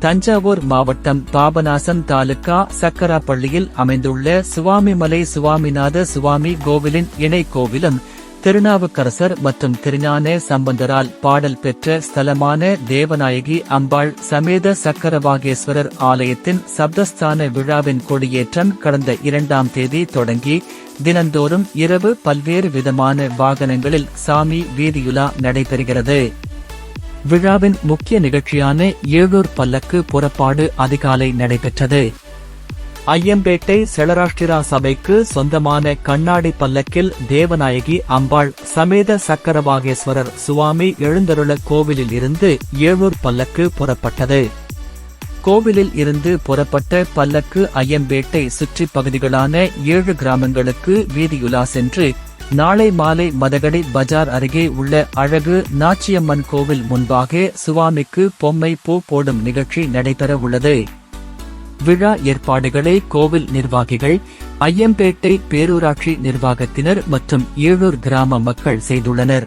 தஞ்சாவூர் மாவட்டம் பாபநாசம் தாலுகா சக்கராப்பள்ளியில் அமைந்துள்ள சுவாமிமலை சுவாமிநாத சுவாமி கோவிலின் இணை கோவிலும் திருநாவுக்கரசர் மற்றும் திருஞான சம்பந்தரால் பாடல் பெற்ற ஸ்தலமான தேவநாயகி அம்பாள் சமேத சக்கரவாகேஸ்வரர் ஆலயத்தின் சப்தஸ்தான விழாவின் கொடியேற்றம் கடந்த இரண்டாம் தேதி தொடங்கி தினந்தோறும் இரவு பல்வேறு விதமான வாகனங்களில் சாமி வீதியுலா நடைபெறுகிறது. விழாவின் முக்கிய நிகழ்ச்சியான ஏழூர் பல்லக்கு புறப்பாடு அதிகாலை நடைபெற்றது. ஐயம்பேட்டை செலராஷ்டிரா சபைக்கு சொந்தமான கண்ணாடி பல்லக்கில் தேவநாயகி அம்பாள் சமேத சக்கரவாகேஸ்வரர் சுவாமி எழுந்தருள கோவிலில் இருந்து ஏழூர் பல்லக்கு புறப்பட்டது. கோவிலில் இருந்து புறப்பட்ட பல்லக்கு ஐயம்பேட்டை சுற்றி பகுதிகளான ஏழு கிராமங்களுக்கு வீதியுலா சென்று நாளை மாலை மதகடி பஜார் அருகே உள்ள அழகு நாச்சியம்மன் கோவில் முன்பாக சுவாமிக்கு பொம்மை பூ போடும் நிகழ்ச்சி நடைபெற உள்ளது. விழா ஏற்பாடுகளை கோவில் நிர்வாகிகள் ஐயம்பேட்டை பேரூராட்சி நிர்வாகத்தினர் மற்றும் ஏழூர் கிராம மக்கள் செய்துள்ளனர்.